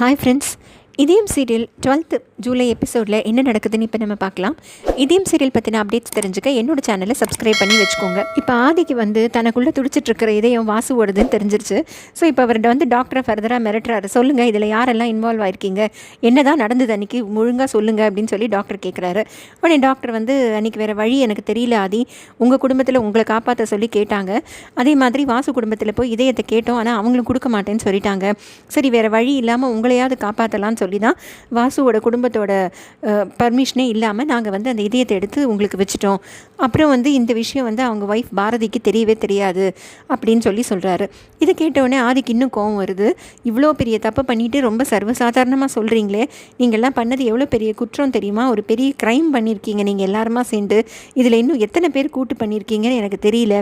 Hi friends Idhayam serial twelfth July எபிசோடில் என்ன நடக்குதுன்னு இப்போ நம்ம பார்க்கலாம். இதயம் சீரியல் பற்றின அப்டேட்ஸ் தெரிஞ்சுக்க என்னோட சேனலை சப்ஸ்கிரைப் பண்ணி வச்சுக்கோங்க. இப்போ ஆதிக்கு வந்து தனக்குள்ளே துடிச்சிட்ருக்கிற இதயம் வாசு ஓடுதுன்னு தெரிஞ்சிருச்சு. ஸோ இப்போ அவர்கிட்ட வந்து டாக்டரை ஃபர்தராக மிரட்டுறாரு. சொல்லுங்கள் இதில் யாரெல்லாம் இன்வால்வ் ஆயிருக்கீங்க? என்ன தான் நடந்தது அன்றைக்கி ஒழுங்காக சொல்லுங்கள் அப்படின்னு சொல்லி டாக்டர் கேட்குறாரு உடனே டாக்டர் வந்து அன்றைக்கி வேறு வழி எனக்கு தெரியல ஆதி. உங்கள் குடும்பத்தில் உங்களை காப்பாற்ற சொல்லி கேட்டாங்க. அதே மாதிரி வாசு குடும்பத்தில் போய் இதயத்தை கேட்டோம். ஆனால் அவங்களும் கொடுக்க மாட்டேன்னு சொல்லிட்டாங்க. சரி வேறு வழி இல்லாமல் உங்களையாவது காப்பாற்றலாம்னு சொல்லி தான் வாசுவோட குடும்பத்தோட பர்மிஷனே இல்லாமல் நாங்கள் வந்து அந்த இதயத்தை எடுத்து உங்களுக்கு வச்சுட்டோம். அப்புறம் வந்து இந்த விஷயம் வந்து அவங்க ஒய்ஃப் பாரதிக்கு தெரியவே தெரியாது அப்படின்னு சொல்லி சொல்கிறாரு இதை கேட்டவுடனே ஆதிக்கு இன்னும் கோவம் வருது. இவ்வளோ பெரிய தப்பு பண்ணிட்டு ரொம்ப சர்வசாதாரணமாக சொல்கிறீங்களே நீங்கள்லாம் பண்ணது எவ்வளோ பெரிய குற்றம் தெரியுமா? ஒரு பெரிய க்ரைம் பண்ணியிருக்கீங்க நீங்கள் எல்லாருமா சேர்ந்து இதில் இன்னும் எத்தனை பேர் கூட்டு பண்ணியிருக்கீங்கன்னு எனக்கு தெரியல.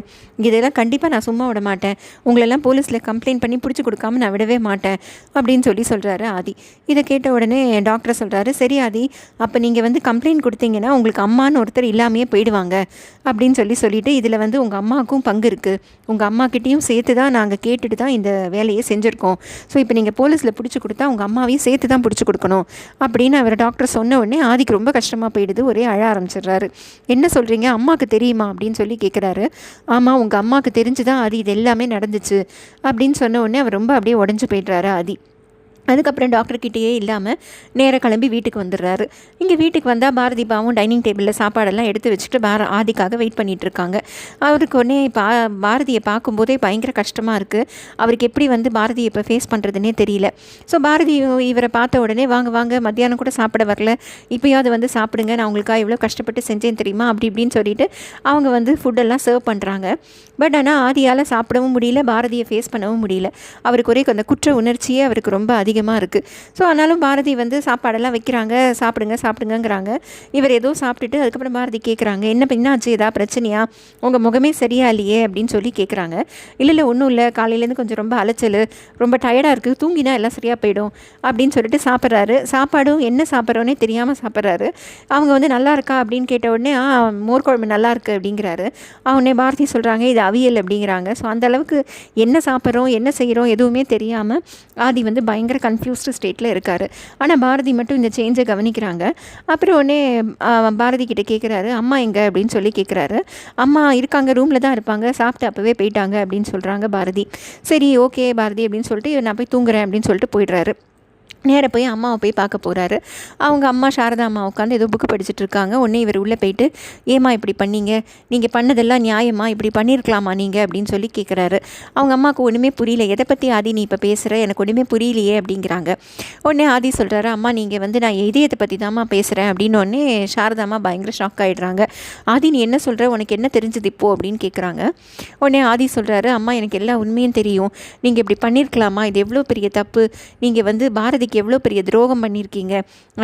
இதெல்லாம் கண்டிப்பாக நான் சும்மா விட மாட்டேன். உங்களெல்லாம் போலீஸில் கம்ப்ளைண்ட் பண்ணி பிடிச்சி கொடுக்காம நான் விடவே மாட்டேன் அப்படின்னு சொல்லி சொல்கிறாரு ஆதி. இதை கேட்ட உடனே டாக்டர் சொல்கிறாரு சரி ஆதி அப்போ நீங்கள் வந்து கம்ப்ளைண்ட் கொடுத்தீங்கன்னா உங்களுக்கு அம்மான்னு ஒருத்தர் இல்லாமையே போயிடுவாங்க. அப்படின்னு சொல்லி சொல்லிவிட்டு இதில் வந்து உங்கள் அம்மாவுக்கும் பங்கு இருக்குது உங்கள் அம்மாக்கிட்டேயும் சேர்த்து தான் நாங்கள் கேட்டுட்டு தான் இந்த வேலையை செஞ்சுருக்கோம். ஸோ இப்போ நீங்கள் போலீஸில் பிடிச்சி கொடுத்தா உங்கள் அம்மாவையும் சேர்த்து தான் பிடிச்சி கொடுக்கணும். அப்படின்னு அவர் டாக்டர் சொன்ன உடனே ஆதிக்கு ரொம்ப கஷ்டமாக போயிடுது ஒரே அழ ஆரம்பிச்சிடுறாரு. என்ன சொல்கிறீங்க அம்மாவுக்கு தெரியுமா? அப்படின்னு சொல்லி கேட்குறாரு ஆமாம் உங்கள் அம்மாவுக்கு தெரிஞ்சு தான் அது இது எல்லாமே நடந்துச்சு. அப்படின்னு சொன்ன உடனே அவர் ரொம்ப அப்படியே உடஞ்சி போயிடுறாரு ஆதி. அதுக்கப்புறம் டாக்டர்கிட்டயே இல்லாமல் நேராக கிளம்பி வீட்டுக்கு வந்துடுறாரு. இங்கே வீட்டுக்கு வந்தால் பாரதி பாவும் டைனிங் டேபிளில் சாப்பாடெல்லாம் எடுத்து வச்சுட்டு பார ஆதிக்காக வெயிட் பண்ணிகிட்ருக்காங்க அவருக்கு உடனே பா பாரதியை பார்க்கும்போதே பயங்கர கஷ்டமாக இருக்குது அவருக்கு எப்படி வந்து பாரதியை இப்போ ஃபேஸ் பண்ணுறதுனே தெரியல. ஸோ பாரதி இவரை பார்த்த உடனே வாங்க வாங்க மத்தியானம் கூட சாப்பிட வரல. இப்போயாவது வந்து சாப்பிடுங்க. நான் உங்களுக்காக எவ்வளோ கஷ்டப்பட்டு செஞ்சேன் தெரியுமா? அப்படி இப்படின்னு சொல்லிட்டு அவங்க வந்து ஃபுட்டெல்லாம் சர்வ் பண்ணுறாங்க பட் ஆனால் ஆதியால் சாப்பிடவும் முடியல பாரதியை ஃபேஸ் பண்ணவும் முடியல. அவருக்கு ஒரே அந்த குற்ற உணர்ச்சியே அவருக்கு ரொம்ப அதிகம் அதிகமாக இருக்குது ஸோ ஆனாலும் பாரதி வந்து சாப்பாடெல்லாம் வைக்கிறாங்க. சாப்பிடுங்க சாப்பிடுங்கங்கிறாங்க. இவர் ஏதோ சாப்பிட்டுட்டு அதுக்கப்புறம் பாரதி கேட்குறாங்க என்ன என்னாச்சு ஏதா பிரச்சனையா? உங்கள் முகமே சரியா இல்லையே? அப்படின்னு சொல்லி கேட்குறாங்க இல்லை இல்லை ஒன்றும் இல்லை. காலையிலேருந்து கொஞ்சம் ரொம்ப அலைச்சல். ரொம்ப டயர்டாக இருக்குது தூங்கினா எல்லாம் சரியாக போயிடும். அப்படின்னு சொல்லிட்டு சாப்பிட்றாரு. சாப்பாடும் என்ன சாப்பிட்றோன்னே தெரியாமல் சாப்பிட்றாரு. அவங்க வந்து நல்லா இருக்கா? அப்படின்னு கேட்ட உடனே ஆ மோர் குழம்பு நல்லா இருக்குது அப்படிங்கிறாரு. அவனே பாரதி சொல்கிறாங்க இது அவியல். அப்படிங்கிறாங்க. ஸோ அந்த அளவுக்கு என்ன சாப்பிட்றோம் என்ன செய்கிறோம் எதுவுமே தெரியாமல் ஆதி வந்து பயங்கர கன்ஃபியூஸ்டு ஸ்டேட்டில் இருக்கார். ஆனால் பாரதி மட்டும் இந்த சேஞ்சை கவனிக்கிறாங்க. அப்புறம் உடனே பாரதி கிட்டே கேட்குறாரு அம்மா எங்கே? அப்படின்னு சொல்லி கேட்குறாரு அம்மா இருக்காங்க ரூமில் தான் இருப்பாங்க. சாப்பிட்டு அப்போவே போயிட்டாங்க அப்படின்னு சொல்கிறாங்க பாரதி. சரி ஓகே பாரதி அப்படின்னு சொல்லிட்டு நான் போய் தூங்குறேன் அப்படின்னு சொல்லிட்டு போயிடுறாரு. நேராக போய் அம்மாவை போய் பார்க்க போகிறாரு அவங்க அம்மா சாரதா அம்மா உட்காந்து ஏதோ புக்கு படிச்சுட்டு இருக்காங்க. உடனே இவர் உள்ளே போயிட்டு ஏமா இப்படி பண்ணீங்க? நீங்கள் பண்ணதெல்லாம் நியாயமா? இப்படி பண்ணியிருக்கலாமா நீங்கள் அப்படின்னு சொல்லி கேட்குறாரு அவங்க அம்மாவுக்கு ஒன்றுமே புரியல. எதை பற்றி ஆதி நீ இப்போ பேசுகிற எனக்கு ஒன்றுமே புரியலையே அப்படிங்கிறாங்க. உடனே ஆதி சொல்கிறாரு அம்மா நீங்கள் வந்து நான் இதயத்தை பற்றி தான்மா பேசுகிறேன் அப்படின்னு உடனே சாரதா அம்மா பயங்கர ஷாக் ஆகிடுறாங்க ஆதி நீ என்ன சொல்கிற உனக்கு என்ன தெரிஞ்சது இப்போது அப்படின்னு கேட்குறாங்க உடனே ஆதி சொல்கிறாரு அம்மா எனக்கு எல்லா உண்மையும் தெரியும். நீங்கள் இப்படி பண்ணியிருக்கலாமா இது எவ்வளோ பெரிய தப்பு. நீங்கள் வந்து பாரத பாரதிக்கு எவ்வளோ பெரிய துரோகம் பண்ணியிருக்கீங்க?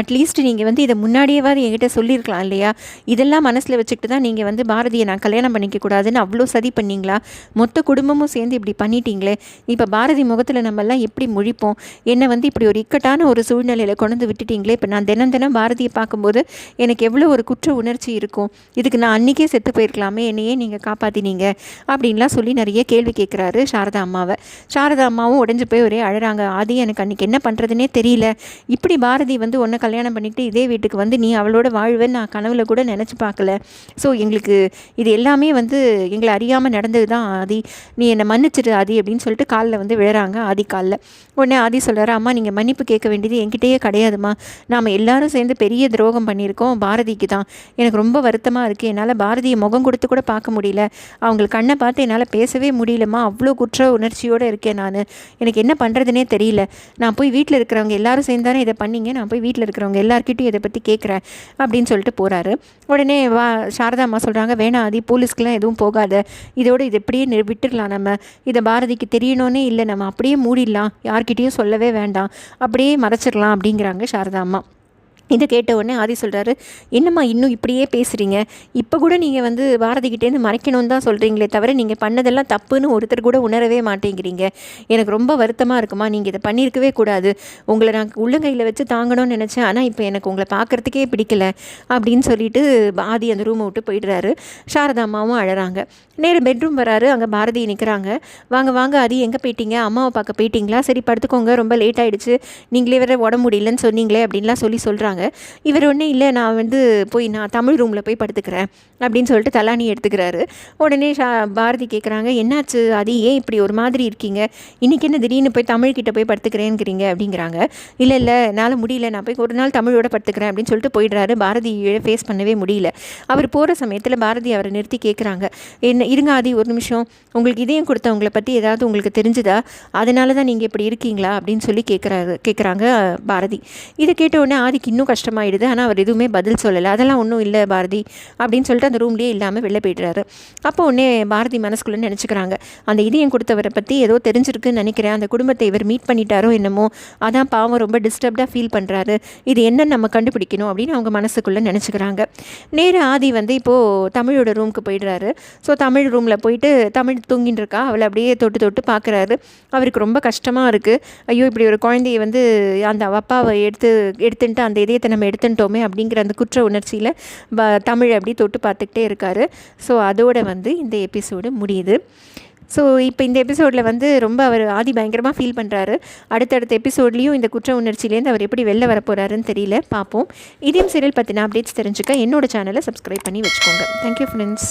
அட்லீஸ்ட் நீங்கள் வந்து இதை முன்னாடியேவாது என்கிட்ட சொல்லியிருக்கலாம் இல்லையா? இதெல்லாம் மனசில் வச்சுக்கிட்டு தான் நீங்கள் வந்து பாரதியை நான் கல்யாணம் பண்ணிக்க கூடாதுன்னு அவ்வளோ சதி பண்ணீங்களா? மொத்த குடும்பமும் சேர்ந்து இப்படி பண்ணிட்டீங்களே. இப்போ பாரதி முகத்தில் நம்மெல்லாம் எப்படி முழிப்போம்? என்னை வந்து இப்படி ஒரு இக்கட்டான ஒரு சூழ்நிலையில் கொண்டு விட்டுட்டீங்களே? இப்போ நான் தினம் தினம் பாரதியை பார்க்கும்போது எனக்கு எவ்வளோ ஒரு குற்ற உணர்ச்சி இருக்கும். இதுக்கு நான் அன்றைக்கே செத்து போயிருக்கலாமே? என்னையே நீங்கள் காப்பாற்றினீங்க அப்படின்லாம் சொல்லி நிறைய கேள்வி கேட்குறாரு சாரதா அம்மாவை. சாரதா அம்மாவும் உடஞ்சி போய் ஒரே அழகாங்க ஆதி எனக்கு அன்றைக்கி என்ன பண்ணுறதுனே தெரியல. இப்படி பாரதி வந்து ஒன்றை கல்யாணம் பண்ணிக்கிட்டு இதே வீட்டுக்கு வந்து நீ அவளோட வாழ்வேன்னு நான் கனவுல கூட நினச்சி பார்க்கல. ஸோ எங்களுக்கு இது எல்லாமே வந்து எங்களை அறியாமல் நடந்தது தான் ஆதி. நீ என்னை மன்னிச்சிடு ஆதி அப்படின்னு சொல்லிட்டு காலில் வந்து விழுறாங்க ஆதி காலில். உடனே ஆதி சொல்கிறாரு அம்மா நீங்கள் மன்னிப்பு கேட்க வேண்டியது என்கிட்டயே கிடையாதுமா நாம் எல்லாரும் சேர்ந்து பெரிய துரோகம் பண்ணியிருக்கோம் பாரதிக்கு தான். எனக்கு ரொம்ப வருத்தமாக இருக்குது என்னால் பாரதியை முகம் கொடுத்து கூட பார்க்க முடியல. அவங்களுக்கு கண்ணை பார்த்து என்னால் பேசவே முடியலம்மா. அவ்வளோ குற்ற உணர்ச்சியோடு இருக்கேன் நான். எனக்கு என்ன பண்ணுறதுனே தெரியல. நான் போய் வீட்டில் இருக்கிற இருக்கிறவங்க எல்லாரும் சேர்ந்து தானே இதை பண்ணிங்க நான் போய் வீட்டில் இருக்கிறவங்க எல்லாருக்கிட்டையும் இதை பற்றி கேட்குறேன் அப்படின்னு சொல்லிட்டு போகிறாரு உடனே வா சாரதா அம்மா சொல்கிறாங்க வேணாம் அது போலீஸ்க்கெலாம் எதுவும் போகாத. இதோட இது எப்படியே விட்டுடலாம் நம்ம. இதை பாரதிக்கு தெரியணுன்னே இல்லை. நம்ம அப்படியே மூடிடலாம். யார்கிட்டேயும் சொல்லவே வேண்டாம். அப்படியே மறைச்சிடலாம். அப்படிங்கிறாங்க சாரதா அம்மா. இதை கேட்ட உடனே ஆதி சொல்கிறாரு என்னம்மா இன்னும் இப்படியே பேசுகிறீங்க இப்போ கூட நீங்கள் வந்து பாரதிக்கிட்டேருந்து மறைக்கணும்னு தான் சொல்கிறீங்களே தவிர நீங்கள் பண்ணதெல்லாம் தப்புன்னு ஒருத்தர் கூட உணரவே மாட்டேங்கிறீங்க. எனக்கு ரொம்ப வருத்தமாக இருக்குமா? நீங்கள் இதை பண்ணியிருக்கவே கூடாது. உங்களை நான் உள்ளங்கையில் வச்சு தாங்கணும்னு நினச்சேன். ஆனால் இப்போ எனக்கு உங்களை பார்க்குறதுக்கே பிடிக்கல அப்படின்னு சொல்லிட்டு ஆதி அந்த ரூமை விட்டு போயிடுறாரு. சாரதா அம்மாவும் அழறாங்க. நேரு பெட்ரூம் வராரு. அங்கே பாரதி நிற்கிறாங்க வாங்க வாங்க ஆதி. எங்கே போயிட்டீங்க? அம்மாவை பார்க்க போயிட்டீங்களா? சரி படுத்துக்கோங்க. ரொம்ப லேட் ஆகிடுச்சு நீங்களே வேறு உடம்பு முடியலன்னு சொன்னீங்களே அப்படின்லாம் சொல்லி சொல்கிறாங்க இவர் ஒன்றும் இல்லை நான் வந்து போய் நான் தமிழ் ரூமில் போய் படுத்துக்கிறேன் அப்படின்னு சொல்லிட்டு தலானி எடுத்துக்கிறாரு. உடனே ஷா பாரதி கேட்குறாங்க என்னாச்சு? அது ஏன் இப்படி ஒரு மாதிரி இருக்கீங்க? இன்றைக்கி என்ன திடீர்னு போய் தமிழ்கிட்ட போய் படுத்துக்கிறேங்கிறீங்க அப்படிங்கிறாங்க. இல்லை இல்லை என்னால் முடியல. நான் போய் ஒரு நாள் தமிழோட படுத்துக்கிறேன் அப்படின்னு சொல்லிட்டு போயிடுறாரு. பாரதியை ஃபேஸ் பண்ணவே முடியல. அவர் போகிற சமயத்தில் பாரதி அவரை நிறுத்தி கேட்குறாங்க என்ன இருங்க ஆதி ஒரு நிமிஷம். உங்களுக்கு இதயம் கொடுத்தவங்கள பற்றி ஏதாவது உங்களுக்கு தெரிஞ்சுதா? அதனால தான் நீங்கள் இப்படி இருக்கீங்களா? அப்படின்னு சொல்லி கேட்குறாரு கேட்குறாங்க பாரதி. இதை கேட்ட உடனே ஆதிக்கு இன்னும் கஷ்டமாயிடுது. ஆனால் அவர் எதுவுமே பதில் சொல்லலை. அதெல்லாம் ஒன்றும் இல்லை பாரதி அப்படின்னு சொல்லிட்டு அந்த ரூம்லேயே இல்லாமல் வெளில போய்ட்டுறாரு அப்போ உடனே பாரதி மனசுக்குள்ளே நினச்சிக்கிறாங்க. அந்த இதயம் கொடுத்தவரை பற்றி ஏதோ தெரிஞ்சிருக்குன்னு நினைக்கிறேன். அந்த குடும்பத்தை இவர் மீட் பண்ணிட்டாரோ என்னமோ அதான் பாவம் ரொம்ப டிஸ்டர்ப்டாக ஃபீல் பண்ணுறாரு இது என்னன்னு நம்ம கண்டுபிடிக்கணும் அப்படின்னு அவங்க மனசுக்குள்ளே நினச்சிக்கிறாங்க. நேர ஆதி வந்து இப்போது தமிழோட ரூமுக்கு போயிடுறாரு. ஸோ தமிழ் ரூமில் போயிட்டு தமிழ் தூங்கின்னு இருக்கா? அவளை அப்படியே தொட்டு தொட்டு பார்க்குறாரு அவருக்கு ரொம்ப கஷ்டமாக இருக்குது ஐயோ இப்படி ஒரு குழந்தைய வந்து அந்த அப்பாவை எடுத்து எடுத்துன்ட்டு அந்த இதயத்தை நம்ம எடுத்துட்டோமே அப்படிங்கிற அந்த குற்ற உணர்ச்சியில் வ தமிழ் அப்படி தொட்டு பார்த்துக்கிட்டே இருக்கார். ஸோ அதோட வந்து இந்த எபிசோடு முடியுது. ஸோ இப்போ இந்த எபிசோடில் வந்து ரொம்ப அவர் ஆதி பயங்கரமாக ஃபீல் பண்ணுறாரு அடுத்தடுத்த எபிசோட்லேயும் இந்த குற்ற உணர்ச்சியிலேருந்து அவர் எப்படி வெளில வர போகிறாருன்னு தெரியல. பார்ப்போம். இதையும் சீரியல் பற்றின அப்டேட்ஸ் தெரிஞ்சுக்க என்னோட சேனலை சப்ஸ்கிரைப் பண்ணி வச்சுக்கோங்க. Thank you friends